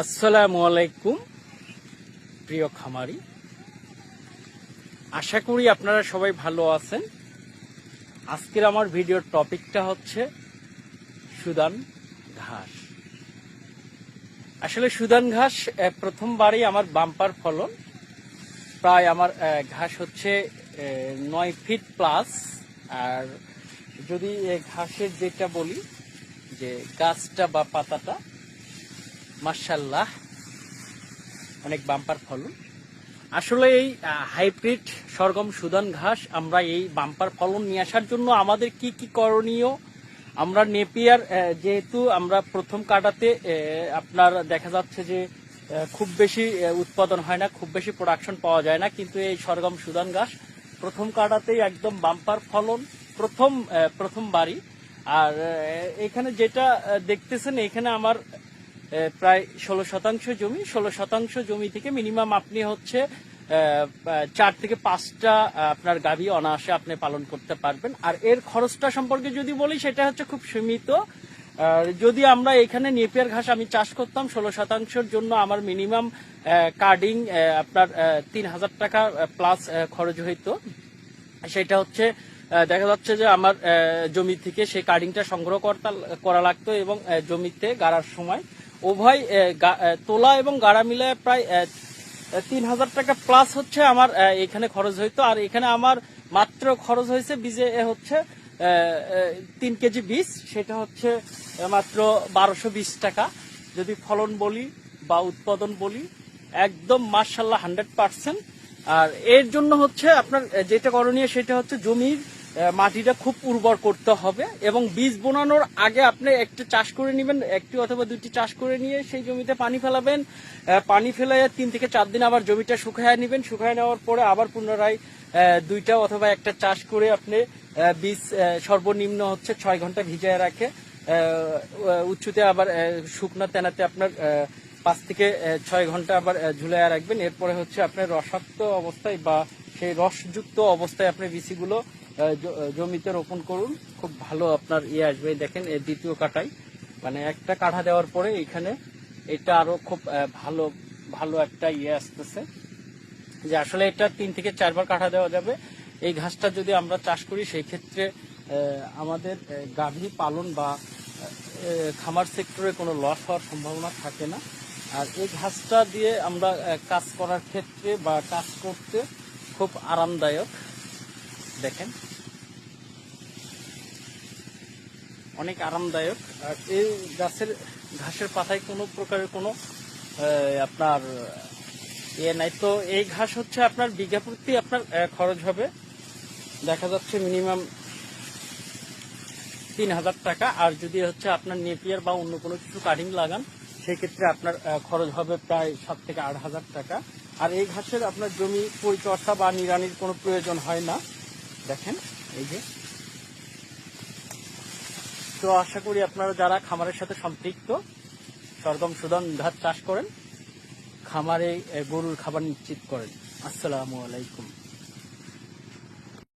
আসসালামু আলাইকুম, প্রিয় খামারি। আশা করি আপনারা সবাই ভালো আছেন। আজকের আমার ভিডিওর টপিকটা হচ্ছে সুদান ঘাস। আসলে সুদান ঘাস প্রথমবারই আমার বাম্পার ফলন। প্রায় আমার ঘাস হচ্ছে নয় ফিট প্লাস। আর যদি ঘাসের যেটা বলি, যে গাছটা বা পাতাটা মার্শাল্লাহ অনেক বাম্পার ফলন। আসলে এই হাইব্রিড সরগম সুদান ঘাস আমরা এই বাম্পার ফলন নিয়ে আসার জন্য আমাদের কি কি করণীয়? আমরা নেপিয়ার যেহেতু আমরা প্রথম কাটাতে আপনার দেখা যাচ্ছে যে খুব বেশি উৎপাদন হয় না, খুব বেশি প্রোডাকশন পাওয়া যায় না। কিন্তু এই সরগম সুদান ঘাস প্রথম কাটাতেই একদম বাম্পার ফলন, প্রথম প্রথম বাড়ি। আর এখানে যেটা দেখতেছেন, এখানে আমার প্রায় ষোলো শতাংশ জমি, ষোলো শতাংশ জমি থেকে মিনিমাম আপনি হচ্ছে চার থেকে পাঁচটা আপনার গাভী অনায়াসে আপনি পালন করতে পারবেন। আর এর খরচটা সম্পর্কে যদি বলি, সেটা হচ্ছে খুব সীমিত। যদি আমরা এখানে নেপিয়ার ঘাস আমি চাষ করতাম, ষোলো শতাংশের জন্য আমার মিনিমাম কার্ডিং আপনার তিন হাজার টাকা প্লাস খরচ হইতো। সেটা হচ্ছে দেখা যাচ্ছে যে আমার জমি থেকে সেই কার্ডিংটা সংগ্রহ করা লাগতো এবং জমিতে গাড়ার সময় উভয় তোলা এবং গাড়া মিলে প্রায় তিন হাজার টাকা প্লাস হচ্ছে আমার এখানে খরচ হইতো। আর এখানে আমার মাত্র খরচ হয়েছে বীজে হচ্ছে তিন কেজি বীজ। সেটা হচ্ছে মাত্র বারোশো বিশ টাকা। যদি ফলন বলি বা উৎপাদন বলি, একদম মার্শাল্লাহ হান্ড্রেড পার্সেন্ট। আর এর জন্য হচ্ছে আপনার যেটা করণীয় সেটা হচ্ছে জমির মাটিটা খুব উর্বর করতে হবে এবং বীজ বোনানোর আগে আপনি একটা চাষ করে নেবেন, একটি অথবা দুটি চাষ করে নিয়ে সেই জমিতে পানি ফেলাবেন। পানি ফেলে তিন থেকে চার দিন আবার জমিটা শুকায় নেবেন। শুকায় নেওয়ার পরে আবার পুনরায় দুইটা অথবা একটা চাষ করে আপনি বীজ সর্বনিম্ন হচ্ছে ছয় ঘণ্টা ভিজায় রাখে। উচ্চতে আবার শুকনা তেনাতে আপনার পাঁচ থেকে ছয় ঘণ্টা আবার ঝুলাইয়া রাখবেন। এরপরে হচ্ছে আপনার রসাক্ত অবস্থায় বা সেই রসযুক্ত অবস্থায় আপনি আহ, জমিতে রোপণ করুন। খুব ভালো আপনার ইয়ে আসবে। দেখেন এর দ্বিতীয় কাটাই মানে একটা কাঠা দেওয়ার পরে এখানে এটা আরও খুব ভালো ভালো একটা ইয়ে আসতেছে। যে আসলে এটা তিন থেকে চারবার কাঠা দেওয়া যাবে। এই ঘাসটা যদি আমরা চাষ করি সেই ক্ষেত্রে আমাদের গাভী পালন বা খামার সেক্টরে কোনো লস হওয়ার সম্ভাবনা থাকে না। আর এই ঘাসটা দিয়ে আমরা কাজ করার ক্ষেত্রে বা কাজ করতে খুব আরামদায়ক। দেখেন। অনেক আরামদায়ক। আর এই গাছের, ঘাসের পাতায় কোনো প্রকারের কোনো আপনার ইয়ে নাই। তো এই ঘাস হচ্ছে আপনার বিঘা প্রতি আপনার খরচ হবে। দেখা যাচ্ছে মিনিমাম তিন হাজার টাকা। আর যদি হচ্ছে আপনার নেপিয়ার বা অন্য কোনো কিছু কাটিং লাগান, সেক্ষেত্রে আপনার খরচ হবে প্রায় সাত থেকে আট হাজার টাকা। আর এই ঘাসের আপনার জমি পরিচর্যা বা নিরানির কোনো প্রয়োজন হয় না। দেখেন, এই যে। তো আশা করি আপনারা যারা খামারের সাথে সম্পৃক্ত সরগম সুদন ঘাস চাষ করেন, খামারে গরুর খাবার নিশ্চিত করেন। আসসালামু আলাইকুম।